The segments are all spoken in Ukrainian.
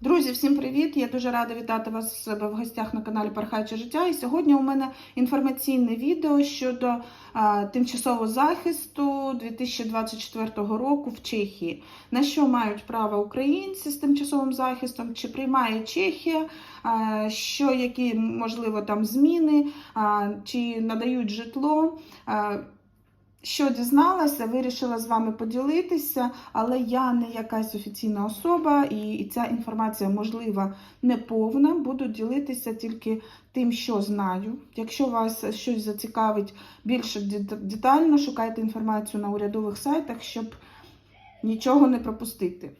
Друзі, всім привіт! Я дуже рада вітати вас в гостях на каналі Пархаюче життя. І сьогодні у мене інформаційне відео щодо а, тимчасового захисту 2024 року в Чехії. На що мають право українці з тимчасовим захистом? Чи приймає Чехія? А, що які можливо там зміни, а, чи надають житло? А, що дізналася, вирішила з вами поділитися, але я не якась офіційна особа, і, ця інформація, можливо, неповна. Буду ділитися тільки тим, що знаю. Якщо вас щось зацікавить більш детально, шукайте інформацію на урядових сайтах, щоб нічого не пропустити.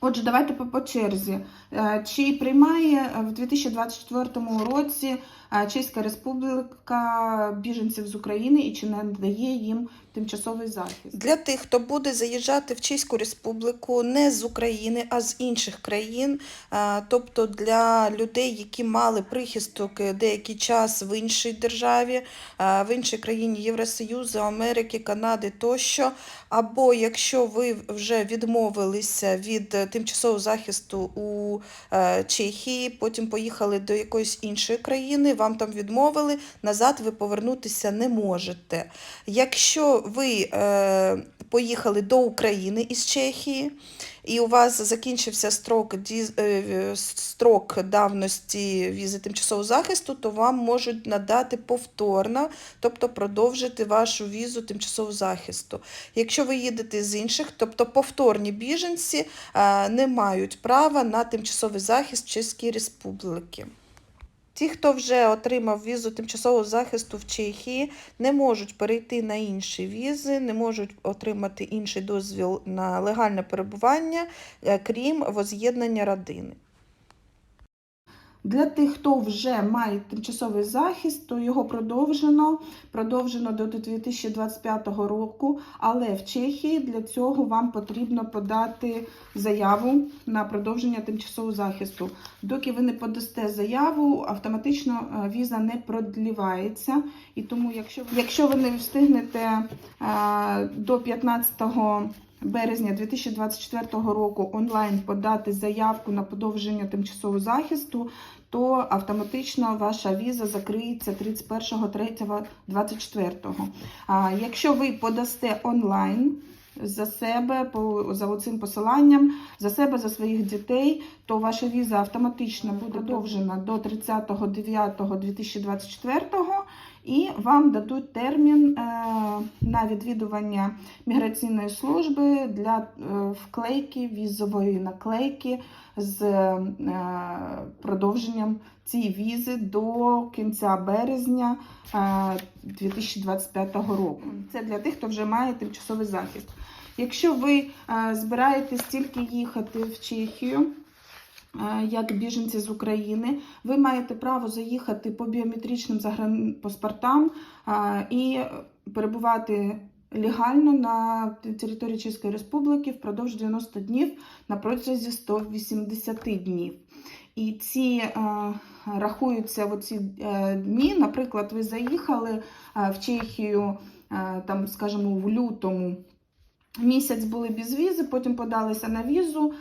Отже, давайте по, черзі. Е, Чи приймає в 2024 році е, Чеська Республіка біженців з України і чи не надає їм тимчасовий захист? Для тих, хто буде заїжджати в Чеську Республіку не з України, а з інших країн, тобто для людей, які мали прихисток е, деякий час в іншій державі, в іншій країні Євросоюзу, Америки, Канади тощо, або якщо ви вже відмовилися від е, тимчасового захисту у е, Чехії, потім поїхали до якоїсь іншої країни, вам там відмовили, назад ви повернутися не можете. Якщо ви е, поїхали до України із Чехії, і у вас закінчився строк, ді- е, строк давності візи тимчасового захисту, то вам можуть надати повторно, тобто продовжити вашу візу тимчасового захисту. Якщо ви їдете з інших, тобто повторні біженці е, не мають права на тимчасовий захист Чеської Республіки. Ті, хто вже отримав візу тимчасового захисту в Чехії, не можуть перейти на інші візи, не можуть отримати інший дозвіл на легальне перебування, е, крім воз'єднання родини. Для тих, хто вже має тимчасовий захист, то його продовжено, продовжено до 2025 року. Але в Чехії для цього вам потрібно подати заяву на продовження тимчасового захисту. Доки ви не подасте заяву, автоматично е, віза не продлівається. І тому, якщо, якщо ви не встигнете е, до 15 березня 2024 року онлайн подати заявку на подовження тимчасового захисту, то автоматично ваша віза закриється 31.03.24. А якщо ви подасте онлайн за себе по за оцим посиланням, за себе, за своїх дітей, то ваша віза автоматично буде продовжена до 30.09.2024 і вам дадуть термін е, на відвідування міграційної служби для е, вклейки візової наклейки з е, продовженням цієї візи до кінця березня е, 2025 року. Це для тих, хто вже має тимчасовий захист. Якщо ви збираєтесь тільки їхати в Чехію, як біженці з України, ви маєте право заїхати по біометричним загранпаспортам е, і перебувати легально на території Чеської Республіки впродовж 90 днів на протязі 180 днів. І ці е, рахуються оці е, дні. Наприклад, ви заїхали е, в Чехію, е, там, скажімо, в лютому. Місяць були без візи, потім подалися на візу,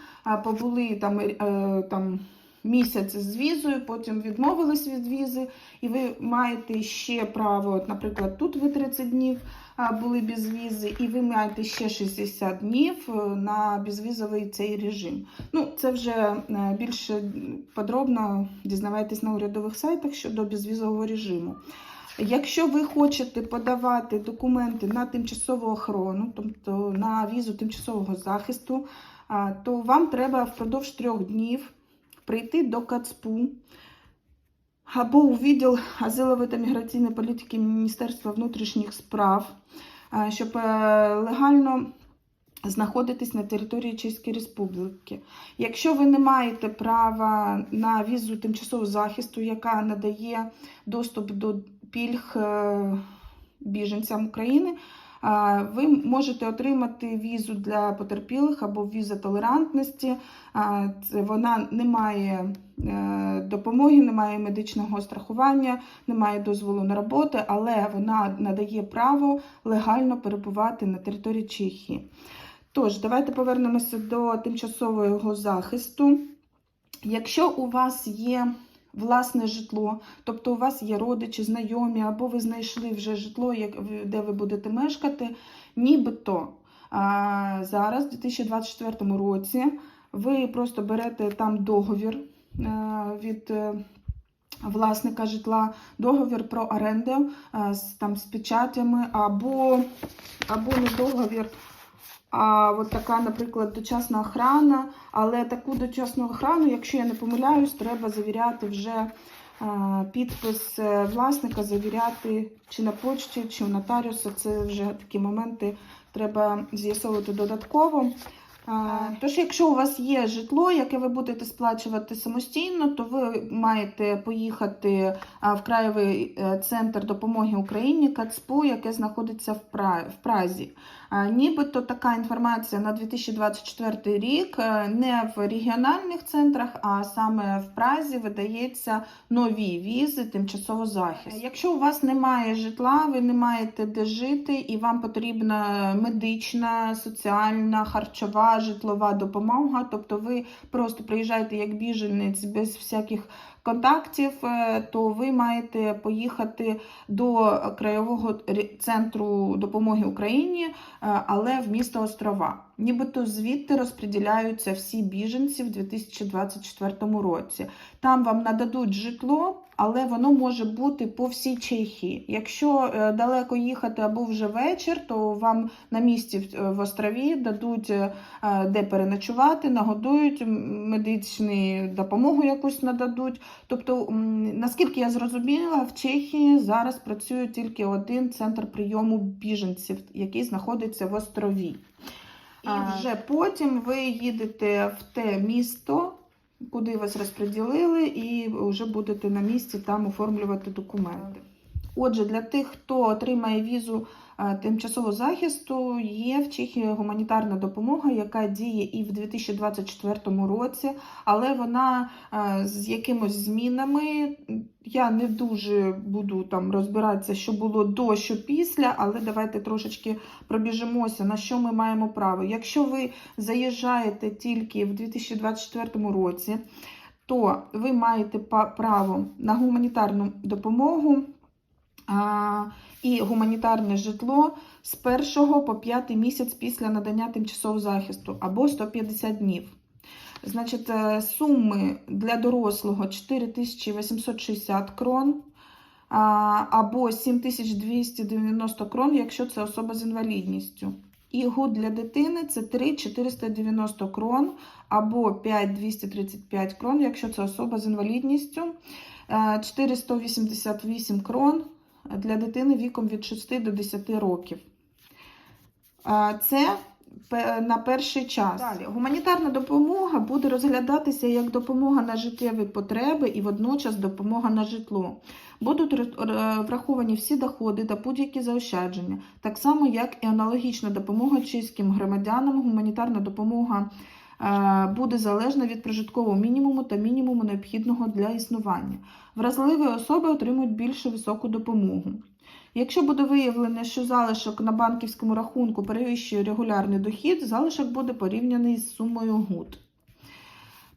побули там, е, там місяць з візою, потім відмовились від візи, і ви маєте ще право, от, наприклад, тут ви 30 днів були без візи, і ви маєте ще 60 днів е, на безвізовий цей режим. Ну, це вже е, більш подробно дізнавайтесь на урядових сайтах щодо безвізового режиму. Якщо ви хочете подавати документи на тимчасову охорону, тобто на візу тимчасового захисту, то вам треба впродовж трьох днів прийти до КАЦПУ або у відділ азилової та міграційної політики Міністерства внутрішніх справ, щоб е, легально знаходитись на території Чеської Республіки. Якщо ви не маєте права на візу тимчасового захисту, яка надає доступ до пільг е, біженцям України, ви можете отримати візу для потерпілих або віза толерантності. Вона не має е, допомоги, не має медичного страхування, не має дозволу на роботу, але вона надає право легально перебувати на території Чехії. Тож, давайте повернемося до тимчасового захисту. Якщо у вас є власне житло, тобто у вас є родичі, знайомі, або ви знайшли вже житло, де ви будете мешкати, нібито а, зараз, у 2024 році, ви просто берете там договір е, від е, власника житла, договір про оренду е, з, там, з печатями, або, або не договір, а от така, наприклад, дочасна охрана. Але таку дочасну охрану, якщо я не помиляюсь, треба завіряти вже е, підпис е, власника, завіряти чи на почті, чи у нотаріуса. Це вже такі моменти треба з'ясовувати додатково. Тож, якщо у вас є житло, яке ви будете сплачувати самостійно, то ви маєте поїхати в краєвий е, центр допомоги Україні КАЦПУ, яке знаходиться в Празі. Нібито така інформація на 2024 рік е, не в регіональних центрах, а саме в Празі видається нові візи тимчасово захист. Якщо у вас немає житла, ви не маєте де жити, і вам потрібна медична, соціальна, харчова, житлова допомога, тобто ви просто приїжджаєте як біженець без всяких контактів, е, то ви маєте поїхати до краєвого центру допомоги Україні, е, але в місто Острова. Нібито звідти розподіляються всі біженці в 2024 році. Там вам нададуть житло, але воно може бути по всій Чехії. Якщо е, далеко їхати або вже вечір, то вам на місці в- в острові дадуть е, е, де переночувати, нагодують, медичну допомогу якусь нададуть. Тобто, наскільки я зрозуміла, в Чехії зараз працює тільки один центр прийому біженців, який знаходиться в острові. І вже потім ви їдете в те місто, куди вас розподілили, і вже будете на місці там оформлювати документи. Отже, для тих, хто отримає візу е, тимчасового захисту, є в Чехії гуманітарна допомога, яка діє і в 2024 році, але вона е, з якимось змінами. Я не дуже буду там розбиратися, що було до, що після, але давайте трошечки пробіжимося, на що ми маємо право. Якщо ви заїжджаєте тільки в 2024 році, то ви маєте право на гуманітарну допомогу і гуманітарне житло з 1 по 5 місяць після надання тимчасового захисту або 150 днів. Значить, е, суми для дорослого 4860 крон або 7290 крон, якщо це особа з інвалідністю. І гуд для дитини це 3490 крон або 5235 крон, якщо це особа з інвалідністю. Е, 488 крон для дитини віком від 6 до 10 років. Е, Це на перший час. Далі, гуманітарна допомога буде розглядатися як допомога на життєві потреби і водночас допомога на житло. Будуть ре- враховані всі доходи та будь-які заощадження, так само як і аналогічна допомога чеським громадянам. Гуманітарна допомога е, буде залежна від прожиткового мінімуму та мінімуму необхідного для існування. Вразливі особи отримують більше високу допомогу. Якщо буде виявлено, що залишок на банківському рахунку перевищує регулярний дохід, залишок буде порівняний з сумою ГУД.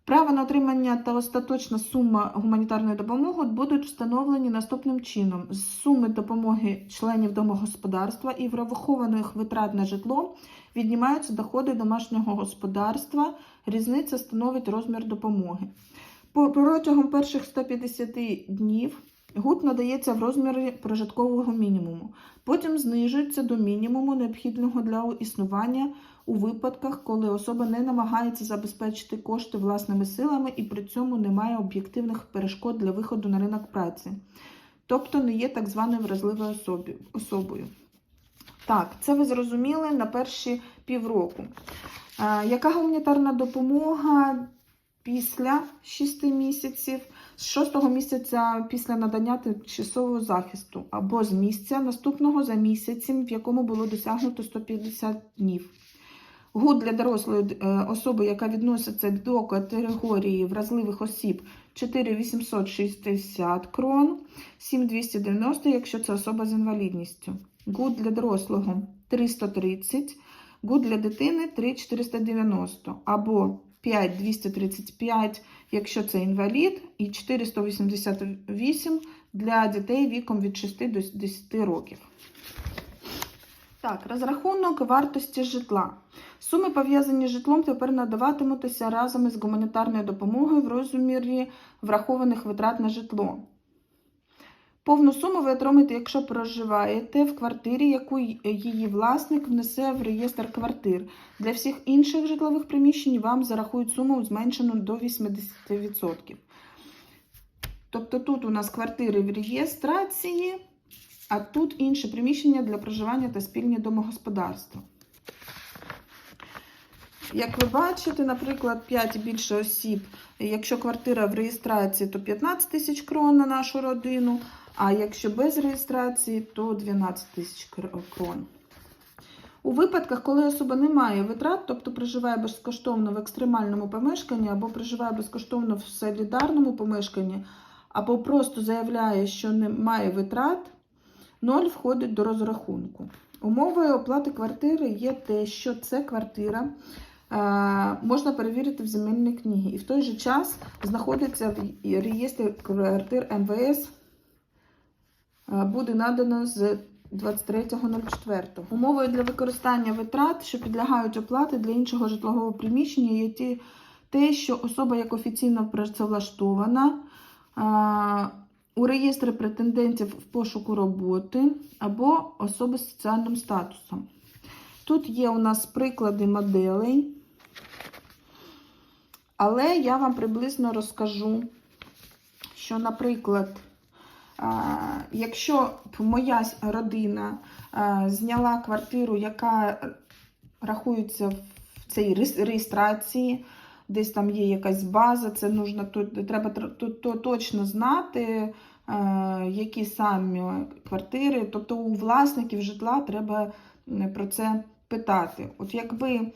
Право на отримання та остаточна сума гуманітарної допомоги будуть встановлені наступним чином: з суми допомоги членів домогосподарства і врахованих витрат на житло віднімаються доходи домашнього господарства. Різниця становить розмір допомоги. Протягом перших 150 днів ГУД надається в розмірі прожиткового мінімуму. Потім знижується до мінімуму, необхідного для існування у випадках, коли особа не намагається забезпечити кошти власними силами і при цьому не має об'єктивних перешкод для виходу на ринок праці, тобто не є так званою вразливою особою. Так, це ви зрозуміли на перші півроку. Е, Яка гуманітарна допомога після 6 місяців, з 6 місяця після надання тимчасового захисту, або з місця наступного за місяцем, в якому було досягнуто 150 днів. ГУД для дорослої е, особи, яка відноситься до категорії вразливих осіб 4860 крон, 7290, якщо це особа з інвалідністю. ГУД для дорослого 330, ГУД для дитини 3490 або 5235, якщо це інвалід, і 488 для дітей віком від 6 до 10 років. Так, розрахунок вартості житла. Суми, пов'язані з житлом, тепер надаватимуться разом із гуманітарною допомогою в розмірі врахованих витрат на житло. Повну суму ви отримаєте, якщо проживаєте в квартирі, яку її власник внесе в реєстр квартир. Для всіх інших житлових приміщень вам зарахують суму зменшену до 80%. Тобто тут у нас квартири в реєстрації, а тут інше приміщення для проживання та спільні домогосподарства. Як ви бачите, наприклад, 5 і більше осіб, якщо квартира в реєстрації, то 15 тисяч крон на нашу родину, а якщо без реєстрації, то 12 тисяч крон. У випадках, коли особа не має витрат, тобто проживає безкоштовно в екстремальному помешканні або проживає безкоштовно в солідарному помешканні, або просто заявляє, що не має витрат, ноль входить до розрахунку. Умовою оплати квартири є те, що це квартира е, можна перевірити в земельній книгі. І в той же час знаходиться в реєстрі квартир МВС, е, буде надано з 23.04. Умовою для використання витрат, що підлягають оплати для іншого житлового приміщення, є те, що особа як офіційно працевлаштована е, у реєстрі претендентів в пошуку роботи або особи з соціальним статусом. Тут є у нас приклади моделей, але я вам приблизно розкажу, що, наприклад, якщо б моя родина зняла квартиру, яка рахується в цій реєстрації, десь там є якась база, це нужно, треба то, то, точно знати, а, які самі квартири. Тобто у власників житла треба про це питати. От якби е,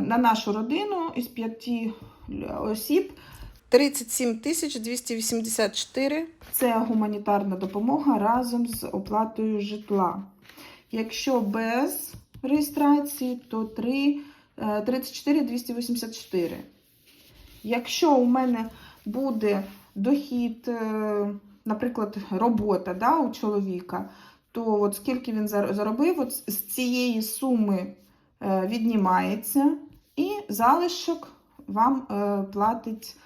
на нашу родину із п'яти осіб 37 тисяч 284. це гуманітарна допомога разом з оплатою житла. Якщо без реєстрації, то 3, е, 34 284. Якщо у мене буде дохід, е, наприклад, робота да, у чоловіка, то от скільки він зар- заробив, от з цієї суми е, віднімається, і залишок вам е, платить,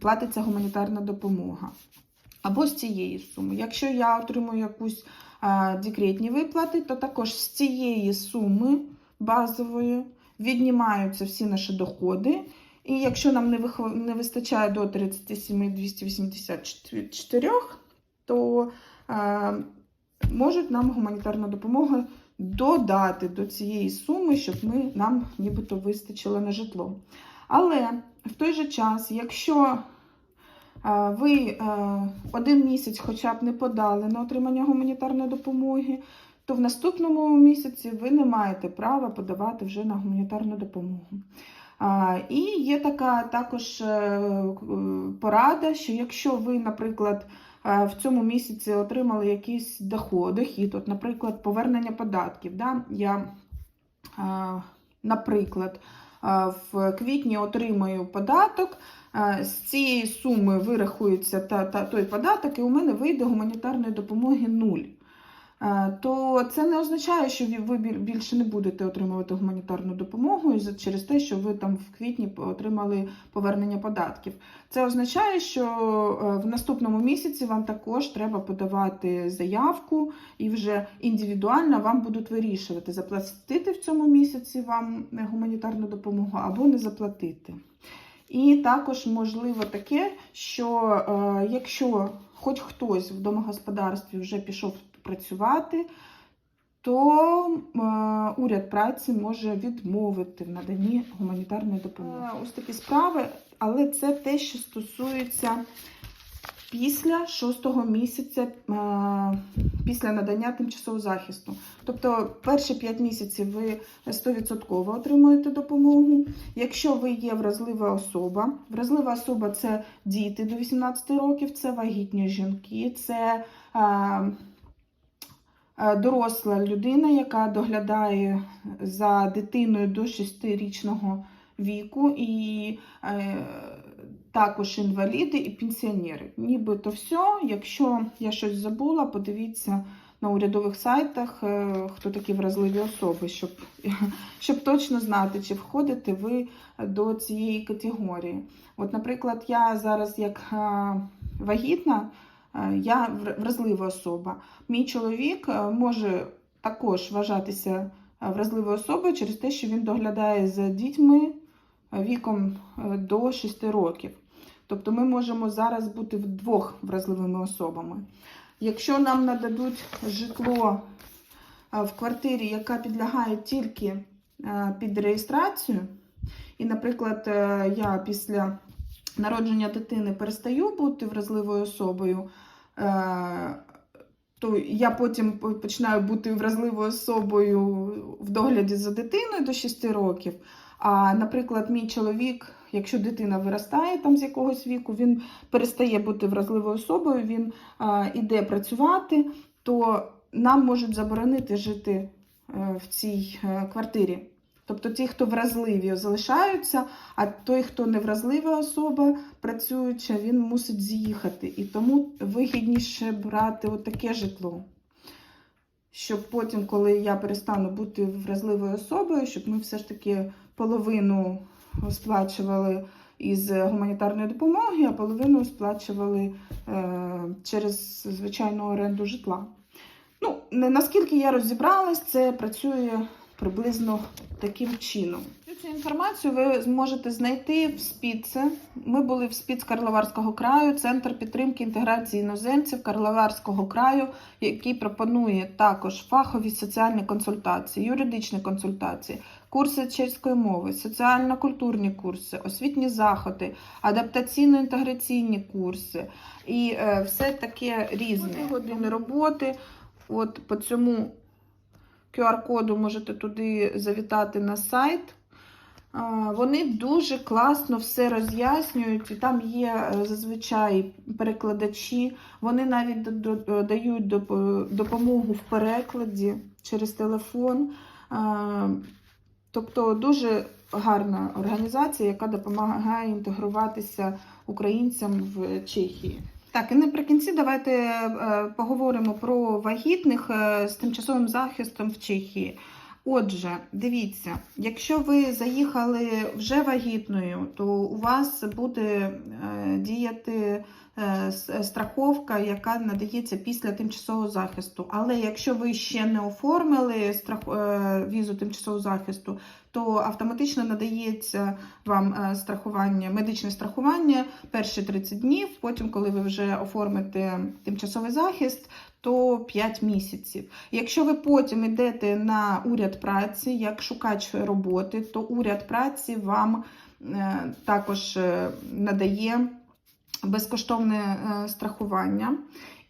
платиться гуманітарна допомога. Або з цієї суми. Якщо я отримую якусь декретні виплати, то також з цієї суми базової віднімаються всі наші доходи. І якщо нам не, вих... не вистачає до 37 284, то а, можуть нам гуманітарна допомога додати до цієї суми, щоб ми, нам нібито вистачило на житло. Але в той же час, якщо а, ви е, один місяць хоча б не подали на отримання гуманітарної допомоги, то в наступному місяці ви не маєте права подавати вже на гуманітарну допомогу. І є така також е, е, порада, що якщо ви, наприклад, е, в цьому місяці отримали якийсь доход, дохід, от, наприклад, повернення податків. Да? Я, наприклад, в квітні отримаю податок, з цієї суми вирахується та, та, той податок, і у мене вийде гуманітарної допомоги нуль. Е, То це не означає, що ви- більше не будете отримувати гуманітарну допомогу через те, що ви там в квітні отримали повернення податків. Це означає, що е, в наступному місяці вам також треба подавати заявку, і вже індивідуально вам будуть вирішувати, заплатити в цьому місяці вам гуманітарну допомогу або не заплатити. І також можливо таке, що е, якщо хоч хтось в домогосподарстві вже пішов працювати, то е, уряд праці може відмовити в наданні гуманітарної допомоги. Е, Ось такі справи, але це те, що стосується після шостого місяця е, після надання тимчасового захисту. Тобто перші 5 місяців ви 100% отримуєте допомогу. Якщо ви є вразлива особа, вразлива особа це діти до 18 років, це вагітні жінки, це доросла людина, яка доглядає за дитиною до 6-річного віку і е, також інваліди і пенсіонери. Нібито все. Якщо я щось забула, подивіться на урядових сайтах, е, хто такі вразливі особи, щоб, щоб точно знати, чи входите ви до цієї категорії. От, наприклад, я зараз як е, вагітна, е, я вразлива особа. Мій чоловік е, може також вважатися е, вразливою особою через те, що він доглядає за дітьми е, віком е, до 6 років. Тобто ми можемо зараз бути вдвох вразливими особами. Якщо нам нададуть житло е, в квартирі, яка підлягає тільки е, під реєстрацію, і, наприклад, е, я після народження дитини перестаю бути вразливою особою, е, то я потім починаю бути вразливою особою в догляді за дитиною до 6 років. А, наприклад, мій чоловік, якщо дитина виростає там з якогось віку, він перестає бути вразливою особою, він а, іде працювати, то нам можуть заборонити жити е, в цій е, квартирі. Тобто ті, хто вразливі, залишаються, а той, хто не вразлива особа, працююча, він мусить з'їхати. І тому вигідніше брати отаке житло. Щоб потім, коли я перестану бути вразливою особою, щоб ми все ж таки половину сплачували із гуманітарної допомоги, а половину сплачували е, через звичайну оренду житла. Ну, наскільки я розібралась, це працює приблизно таким чином. Цю інформацію ви зможете знайти в СПІЦе. Ми були в СПІЦ Карловарського краю, Центр підтримки інтеграції іноземців Карловарського краю, який пропонує також фахові соціальні консультації, юридичні консультації, курси чеської мови, соціально-культурні курси, освітні заходи, адаптаційно-інтеграційні курси і е, все таке різне. Години роботи. От по цьому QR-коду можете туди завітати на сайт. Вони дуже класно все роз'яснюють, там є е, зазвичай перекладачі. Вони навіть до- дають допомогу в перекладі через телефон. Тобто дуже гарна організація, яка допомагає інтегруватися українцям в Чехії. Так, і наприкінці давайте е, поговоримо про вагітних е, з тимчасовим захистом в Чехії. Отже, дивіться, якщо ви заїхали вже вагітною, то у вас буде е, діяти страховка, яка надається після тимчасового захисту. Але якщо ви ще не оформили візу тимчасового захисту, то автоматично надається вам е, страхування, медичне страхування перші 30 днів. Потім, коли ви вже оформите тимчасовий захист, то 5 місяців. Якщо ви потім йдете на уряд праці як шукач роботи, то уряд праці вам е, також е, надає безкоштовне страхування.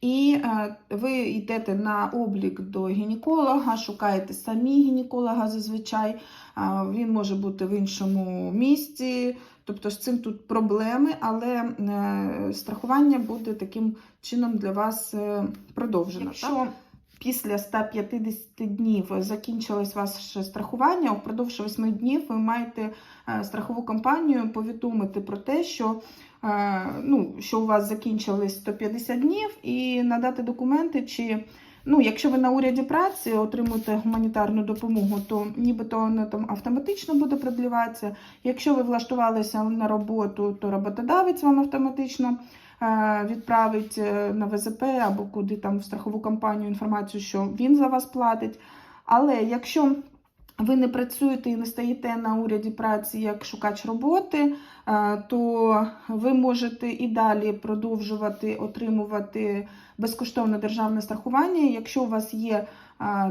І е, ви йдете на облік до гінеколога, шукаєте самі гінеколога зазвичай. Він може бути в іншому місці. тобто з цим тут проблеми, але е, страхування буде таким чином для вас е, продовжено. Якщо після 150 днів закінчилось ваше страхування, упродовж 8 днів ви маєте е, страхову компанію повідомити про те, що, е, ну, що у вас закінчились 150 днів, і надати документи, чи Ну, якщо ви на уряді праці отримуєте гуманітарну допомогу, то нібито вона там автоматично буде продліватися. Якщо ви влаштувалися на роботу, то роботодавець вам автоматично відправить е, на ВЗП або куди там в страхову компанію інформацію, що він за вас платить. Але якщо ви не працюєте і не стоїте на уряді праці як шукач роботи, е, то ви можете і далі продовжувати отримувати безкоштовне державне страхування, якщо у вас є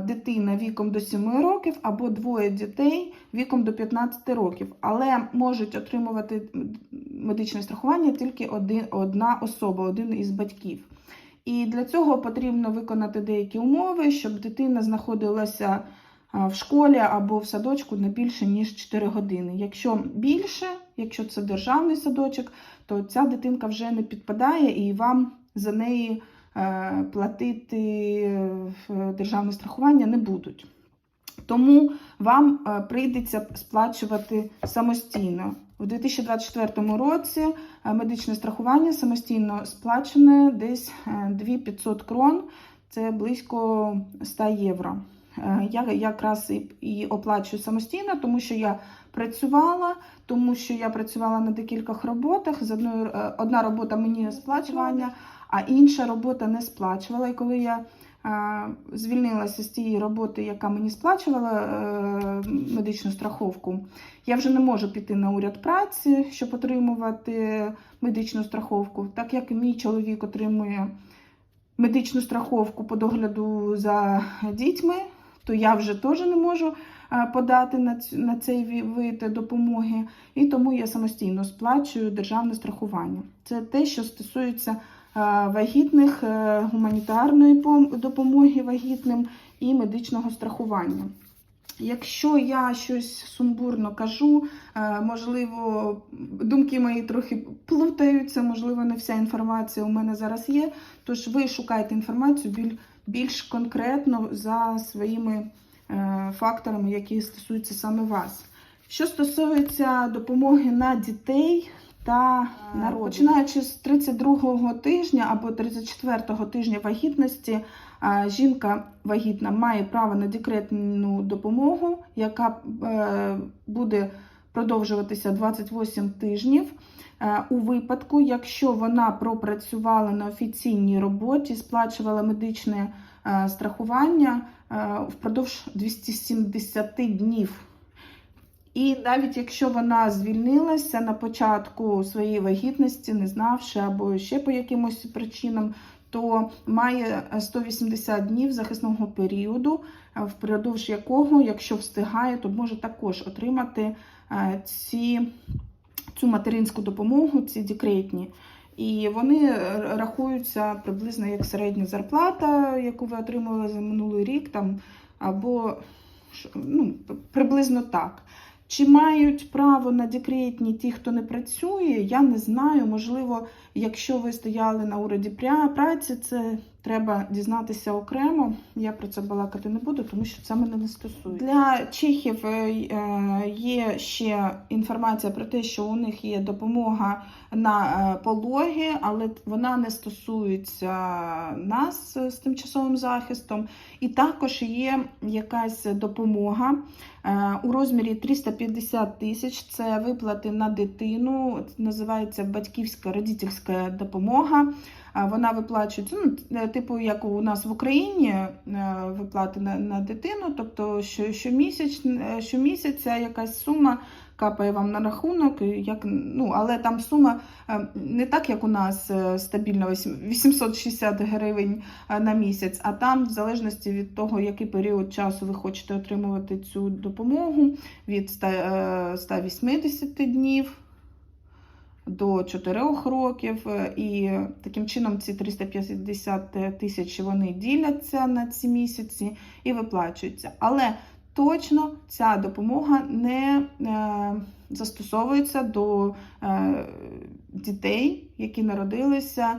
дитина віком до 7 років або двоє дітей віком до 15 років, але можуть отримувати медичне страхування тільки один, одна особа, один із батьків. І для цього потрібно виконати деякі умови, щоб дитина знаходилася в школі або в садочку не більше ніж 4 години. Якщо більше, якщо це державний садочок, то ця дитинка вже не підпадає і вам за неї платити е, державне страхування не будуть. Тому вам е, прийдеться сплачувати самостійно. У 2024 році е, медичне страхування самостійно сплачене десь е, 2500 крон, це близько 100 євро. Я якраз і, оплачую самостійно, тому що я працювала, тому що я працювала на декількох роботах. З одної одна робота мені сплачування, а інша робота не сплачувала. І коли я звільнилася з тієї роботи, яка мені сплачувала е, медичну страховку, я вже не можу піти на уряд праці, щоб отримувати медичну страховку, так як мій чоловік отримує медичну страховку по догляду за дітьми, то я вже теж не можу е, подати на, цей вид допомоги, і тому я самостійно сплачую державне страхування. Це те, що стосується вагітних, е, гуманітарної допомоги вагітним і медичного страхування. Якщо я щось сумбурно кажу, е, можливо, думки мої трохи плутаються, можливо, не вся інформація у мене зараз є. Тож ви шукайте інформацію більш конкретно за своїми е, факторами, які стосуються саме вас. Що стосується допомоги на дітей та народ, починаючи з 32-го тижня або 34-го тижня вагітності, жінка вагітна має право на декретну допомогу, яка е, буде продовжуватися 28 тижнів. Е, У випадку, якщо вона пропрацювала на офіційній роботі, сплачувала медичне е, страхування е, впродовж 270 днів. І навіть якщо вона звільнилася на початку своєї вагітності, не знавши або ще по якимось причинам, то має 180 днів захисного періоду, впродовж якого, якщо встигає, то може також отримати е, ці, цю материнську допомогу, ці декретні. І вони е, рахуються приблизно як середня зарплата, яку ви отримали за минулий рік, там, або ну, приблизно так. Чи мають право на декретні ті, хто не працює, я не знаю. Можливо, якщо ви стояли на уряді праці, це треба дізнатися окремо. Я про це балакати не буду, тому що це мене не стосується. Для чехів е, є ще інформація про те, що у них є допомога на е, пологи, але вона не стосується нас з тимчасовим захистом. І також є якась допомога е, у розмірі 350 тисяч. Це виплати на дитину, називається батьківська родительська допомога. Вона виплачується, ну, е, типу, як у нас в Україні е, виплати на, на дитину, тобто що, щомісяць, е, щомісяця якась сума капає вам на рахунок, як, ну, але там сума не так, як у нас стабільно вісім- 860 гривень на місяць, а там, в залежності від того, який період часу ви хочете отримувати цю допомогу, від 100, е, 180 днів до 4 років, е, і таким чином ці 350 тисяч вони діляться на ці місяці і виплачуються. Але точно ця допомога не е, застосовується до е, дітей, які народилися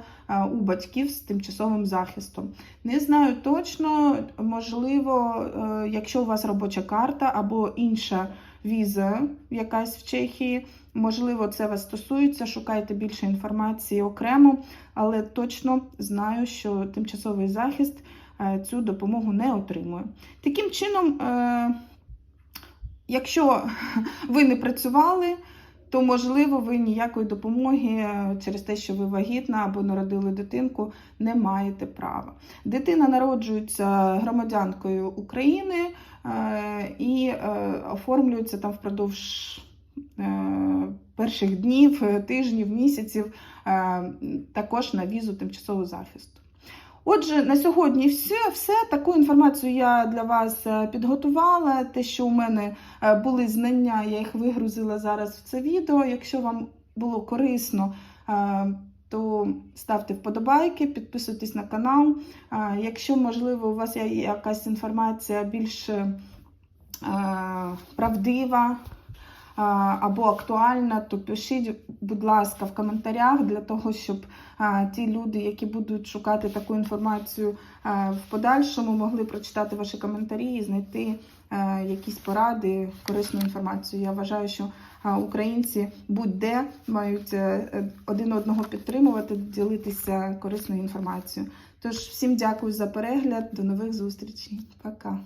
у батьків з тимчасовим захистом. Не знаю точно, можливо, якщо у вас робоча карта або інша віза якась в Чехії, можливо, це вас стосується. Шукайте більше інформації окремо, але точно знаю, що тимчасовий захист е, цю допомогу не отримує. Таким чином, е, якщо ви не працювали, то можливо ви ніякої допомоги е, через те, що ви вагітна або народили дитинку, не маєте права. Дитина народжується громадянкою України і оформлюється там впродовж перших днів, е, тижнів, місяців е, також на візу тимчасового захисту. Отже, на сьогодні все. все. Таку інформацію я для вас е, підготувала. Те, що у мене е, були знання, я їх вигрузила зараз в це відео. Якщо вам було корисно, е, то ставте вподобайки, підписуйтесь на канал. Е, Якщо, можливо, у вас є якась інформація більш е, правдива або актуальна, то пишіть, будь ласка, в коментарях для того, щоб ті люди, які будуть шукати таку інформацію в подальшому, могли прочитати ваші коментарі і знайти якісь поради, корисну інформацію. Я вважаю, що українці будь-де мають е, один одного підтримувати, ділитися корисною інформацією. Тож всім дякую за перегляд, до нових зустрічей. Пока.